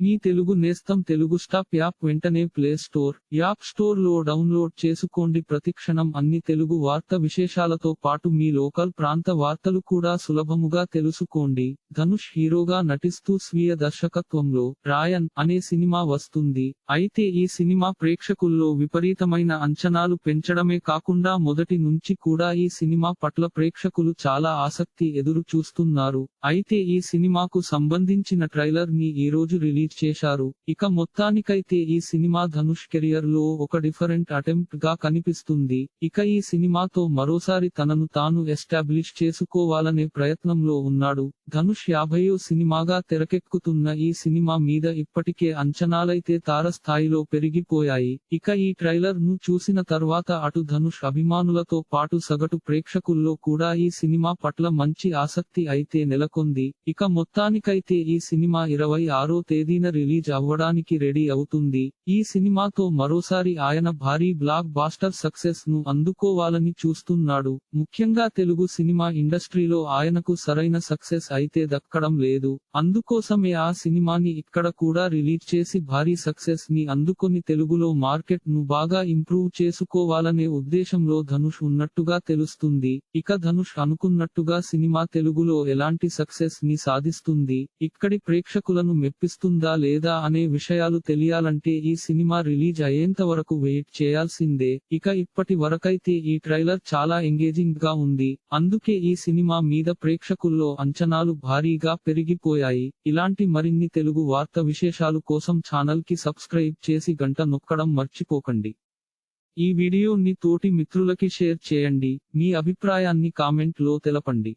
మీ తెలుగు నేస్తం Telugu stop app వెంటనే play store app స్టోర్లో డౌన్లోడ్ చేసుకోండి. ప్రతిక్షణం అన్ని తెలుగు వార్త విశేషాలతో పాటు మీ లోకల్ ప్రాంత వార్తలు కూడా సులభముగా తెలుసుకోండి. ధనుష్ హీరోగా నటిస్తూ స్వీయ దర్శకత్వంలో రాయన్ అనే సినిమా వస్తుంది. అయితే ఈ సినిమా ప్రేక్షకుల్లో విపరీతమైన అంచనాలు పెంచడమే కాకుండా మొదటి నుంచి కూడా ఈ సినిమా పట్ల ప్రేక్షకులు చాలా ఆసక్తి ఎదురు చూస్తున్నారు అయితే ఈ సినిమాకు సంబంధించిన ట్రైలర్ని ఈ రోజు రిలీజ్ చేశారు ఇక మొత్తానికైతే ఈ సినిమా ధనుష్ కెరియర్లో ఒక డిఫరెంట్ అటెంప్ట్గా కనిపిస్తుంది. ఇక ఈ సినిమాతో మరోసారి తనను తాను ఎస్టాబ్లిష్ చేసుకోవాలనే ప్రయత్నంలో ఉన్నాడు. ధనుష్ యాభయో సినిమాగా తెరకెక్కుతున్న ఈ సినిమా మీద ఇప్పటికే అంచనాలైతే తారస్థాయిలో పెరిగిపోయాయి. ఇక ఈ ట్రైలర్ను చూసిన తర్వాత అటు ధనుష్ అభిమానులతో పాటు సగటు ప్రేక్షకుల్లో కూడా ఈ సినిమా పట్ల మంచి ఆసక్తి అయితే నెలకొంది. ఇక మొత్తానికైతే ఈ సినిమా ఇరవై ఆరో తేదీ తేదీన రిలీజ్ అవ్వడానికి రెడీ అవుతుంది. ఈ సినిమాతో మరోసారి ఆయన భారీ బ్లాక్ బాస్టర్ సక్సెస్ను అందుకోవాలని చూస్తున్నాడు. ముఖ్యంగా తెలుగు సినిమా ఇండస్ట్రీలో ఆయనకు సరైన సక్సెస్ అయితే దక్కడం లేదు. అందుకోసమే ఆ సినిమాని ఇక్కడ కూడా రిలీజ్ చేసి భారీ సక్సెస్ని అందుకొని తెలుగులో మార్కెట్ను బాగా ఇంప్రూవ్ చేసుకోవాలనే ఉద్దేశంలో ధనుష్ ఉన్నట్టుగా తెలుస్తుంది. ఇక ధనుష్ అనుకున్నట్టుగా సినిమా తెలుగులో ఎలాంటి సక్సెస్ని సాధిస్తుంది. ఇక్కడి ప్రేక్షకులను మెప్పిస్తుందా లేదా అనే విషయాలు తెలియాలంటే ఈ సినిమా రిలీజ్ అయ్యేంత వరకు వెయిట్ చేయాల్సిందే. ఇక ఇప్పటి వరకైతే ఈ ట్రైలర్ చాలా ఎంగేజింగ్గా ఉంది. అందుకే ఈ సినిమా మీద ప్రేక్షకుల్లో అంచనాలు భారీగా పెరిగిపోయాయి. ఇలాంటి మరిన్ని తెలుగు వార్త విశేషాలు కోసం ఛానల్కి సబ్స్క్రైబ్ చేసి గంట నొక్కడం మర్చిపోకండి. ఈ వీడియోని తోటి మిత్రులకి షేర్ చేయండి. మీ అభిప్రాయాన్ని కామెంట్లో తెలపండి.